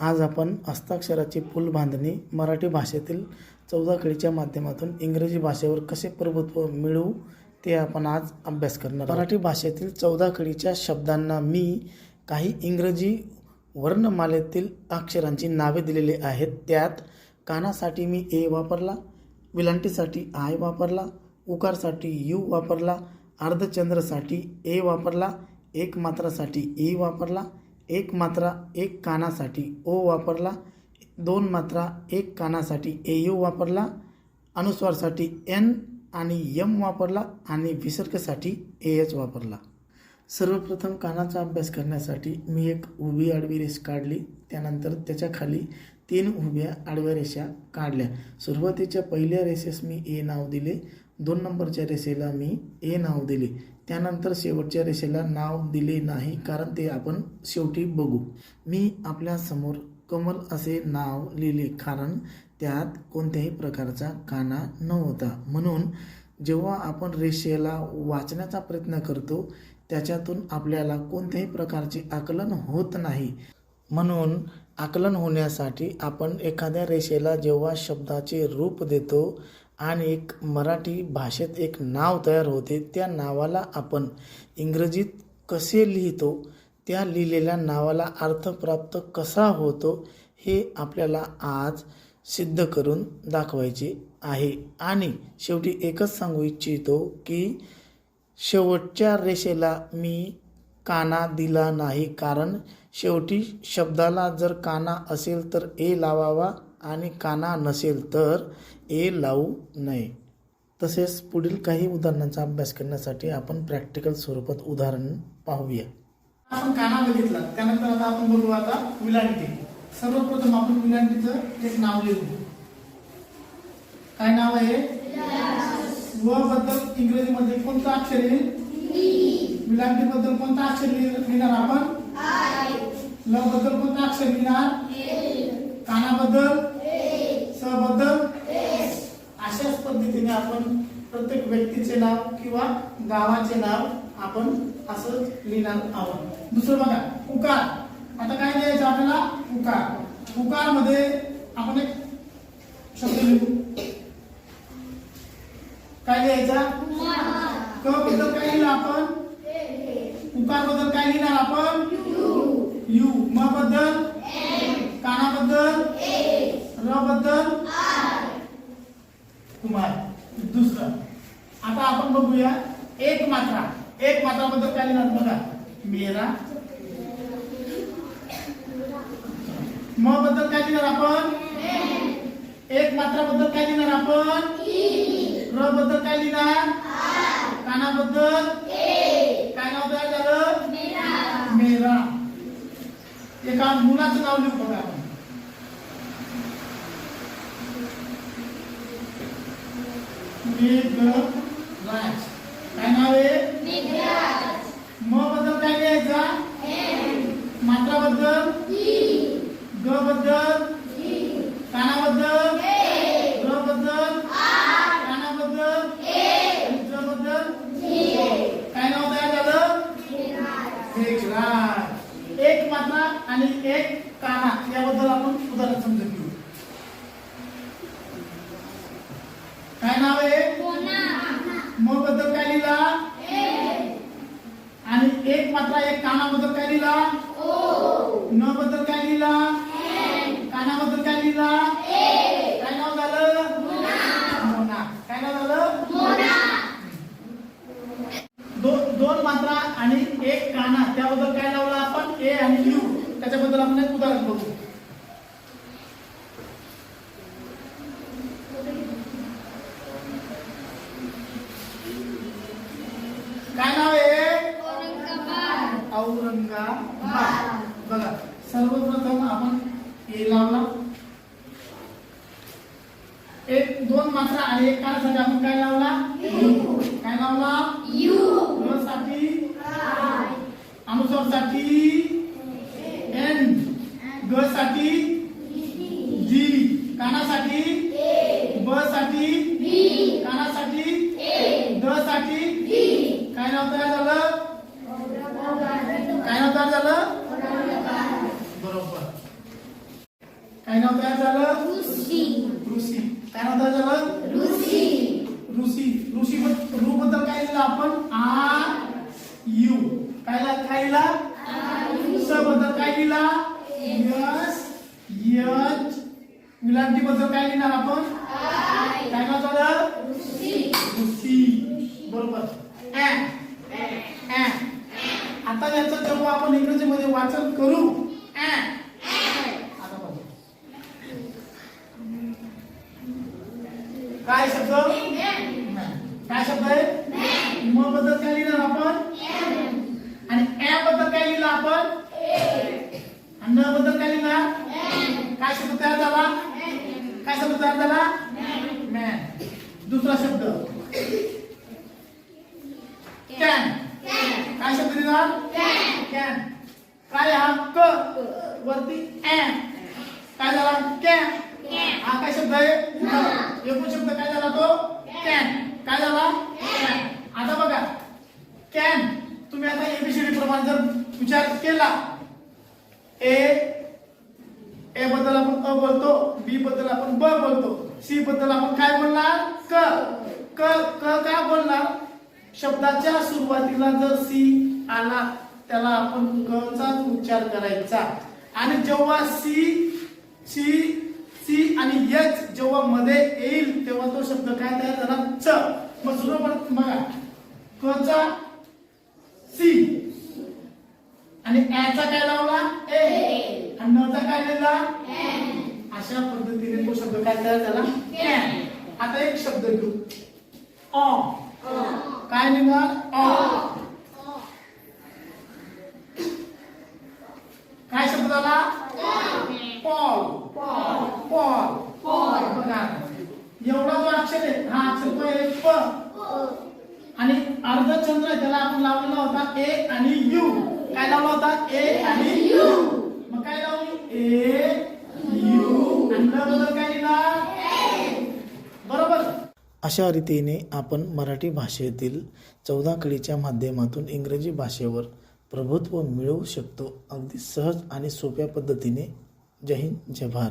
आज आपण हस्ताक्षराची पुल बांधणी मराठी भाषेतील चौदा कळीच्या माध्यमातून इंग्रजी भाषेवर कसे प्रभुत्व मिळवू ते आपण आज अभ्यास करणार मराठी भाषेतील चौदा कळीच्या शब्दांना मी काही इंग्रजी वर्णमालेतील अक्षरांची नावे दिलेली आहेत. त्यात कानासाठी मी ए वापरला विलांटीसाठी आय वापरला उकारसाठी यू वापरला अर्धचंद्रसाठी ए वापरला एकमात्रासाठी ई वापरला एक मात्रा एक कानासाठी ओ वापरला दोन मात्रा एक कानासाठी ए यू वापरला अनुस्वारसाठी एन आणि यम वापरला आणि विसर्गसाठी ए एच वापरला. सर्वप्रथम कानाचा अभ्यास करण्यासाठी मी एक उभी आडवी रेष काढली त्यानंतर त्याच्याखाली तीन उभ्या आडव्या रेषा काढल्या. सुरुवातीच्या पहिल्या रेषेस मी ए नाव दिले दोन नंबरच्या रेषेला मी ए नाव दिले. त्यानंतर शेवटच्या रेषेला नाव दिले नाही कारण ते आपण शेवटी बघू. मी आपल्यासमोर कमल असे नाव लिहिले कारण त्यात कोणत्याही प्रकारचा काना नव्हता. म्हणून जेव्हा आपण रेषेला वाचण्याचा प्रयत्न करतो त्याच्यातून आपल्याला कोणत्याही प्रकारचे आकलन होत नाही. म्हणून आकलन होण्यासाठी आपण एखाद्या रेषेला जेव्हा शब्दाचे रूप देतो आणि एक मराठी भाषेत एक नाव तयार होते. त्या नावाला आपण इंग्रजीत कसे लिहितो? त्या लिहिलेल्या नावाला अर्थ प्राप्त कसा होतो? हे आपल्याला आज सिद्ध करून दाखवायचे आहे. आणि शेवटी एकच सांगू इच्छितो की शेवटच्या रेषेला मी काना दिला नाही. कारण शेवटी शब्दाला जर काना असेल तर ए लावावा. आणि काना नसेल तर ए लावू नये. तसेच पुढील काही उदाहरणांचा अभ्यास करण्यासाठी आपण प्रॅक्टिकल स्वरूपात उदाहरण पाहूया. आपण काना बघितला त्यानंतर आता आपण बघू आता विलांटी. सर्वप्रथम आपण विलांटीचं एक नाव लिहू. काय नाव आहे? व बद्दल इंग्रजीमध्ये कोणतं अक्षर येईल? विलांटी बद्दल कोणतं अक्षर लिह- लिहिणार आपण? ल बद्दल कोणतं अक्षर लिहिणार? कानाबद्दल? सहबद्धबद्दल अशाच पद्धतीने आपण प्रत्येक व्यक्तीचे नाव किंवा गावाचे नाव आपण असं लिहिणार आहोत. दुसरं बघा उकार आता काय लिहायचं आपल्याला? उकार उकारमध्ये आपण एक शब्द लिहू. काय लिहायचा? क बद्दल काय लिहिलं आपण? उकारबद्दल काय लिहिणार आपण? यू. म बद्दल? कानाबद्दल? कुणाबद्दल बद्दल कुमार दुसरं. आता आपण बघूया एक मात्रा. एक मात्रा बद्दल काय लिहिणार बघा? मेरा. म बद्दल काय लिहिणार आपण? एक मात्रा बद्दल काय लिहिणार आपण? र बद्दल काय लिहिणार? कानाबद्दल? काय नाव तयार झालं? मेरा. एका मुलाचं नाव लिहू बघा आपण. राज काय नाव आहे म बद्दल काय लिहायचा मात्रा बद्दल ग बद्दल कानाबद्दल र बद्दल कानाबद्दल ज बद्दल काय नाव तयार झालं एक मात्रा आणि एक काना याबद्दल आपण उदाहरण समजू घेऊ काय नाव आहे म बद्दल काय लिहिला? आणि एक मात्रा एक कानाबद्दल काय लिहिला? न बद्दल काय लिहिला? कानाबद्दल काय लिहिला? काय नाव झालं? मोना. काय नाव झालं? दोन दोन मात्रा आणि एक काना. त्याबद्दल काय लावलं आपण? ए आणि यू. त्याच्याबद्दल आपण एक उदाहरण बघू काय नाव आहे औरंगाबाद बघा सर्वप्रथम आपण ए लावला. एक दोन मात्रा आणि एक कानासाठी आपण काय लावला? काय लावला? र साठी अनुस्वारसाठी एन ग साठी जी कानासाठी ब साठी कानासाठी द साठी काय नाव तयार झालं काय नाव तयार झालं बरोबर काय झालं? ऋषी. काय नाव तयार झालं ऋषी. ऋषी बद- ऋ बद्दल काय लिहिलं आपण? R U. काय ला- काय लिहिला? स बद्दल काय लिहिला? यस यच विलांटी बद्दल काय लिहिणार आपण? काय नाव झालं ऋषी. बरोबर. आता याचं जेव्हा आपण इंग्रजीमध्ये वाचन करू ऍ. आता बघा. काय शब्द काय शब्द आहे म बद्दल काय लिहिणार आपण? आणि ऍ बद्दल काय लिहिलं आपण? आणि न बद्दल काय लिहिणार काय शब्द तयार झाला? काय शब्द तयार झाला? मॅन दुसरा शब्द. कॅन काय शब्द लिहिणार कॅन काय हा? क. वरती ऍ काय झाला? कॅन हा काय शब्द आहे? एकूण शब्द काय झाला तो? कॅन काय झाला कॅन आता बघा कॅन तुम्ही आता एबीसीडी जर विचार केला ए ए बद्दल आपण अ बोलतो बी बद्दल आपण ब बोलतो सी बद्दल आपण काय बोलणार? क. क क काय बोलणार? शब्दाच्या सुरुवातीला जर सी आला त्याला आपण क उच्चार करायचा. आणि जेव्हा सी सी सी आणि एच जेव्हा मध्ये येईल तेव्हा तो शब्द काय तयार झाला? च. मग सुरुवात बघा. क चा सी. आणि चा काय लावला? ए. आणि न चा काय लिहिला? अशा पद्धतीने तो शब्द काय तयार झाला? आता एक शब्द घेऊ. ऑ काय लिहिणार? ऑ काय शब्द झाला? पॉल. पॉल. बघा. एवढा जो अक्षर आहे हा अक्षर तो आहे प. आणि अर्धचंद्र त्याला आपण लावलेला होता ए आणि यू. काय लावला होता? ए आणि यू. मग काय लावली ए यू. आणि न बद्दल काय लिहिणार बरोबर. अशा रीतीने आपण मराठी भाषेतील चौदा कडीच्या माध्यमातून इंग्रजी भाषेवर प्रभुत्व मिळवू शकतो अगदी सहज आणि सोप्या पद्धतीने. जय हिंद जय भारत.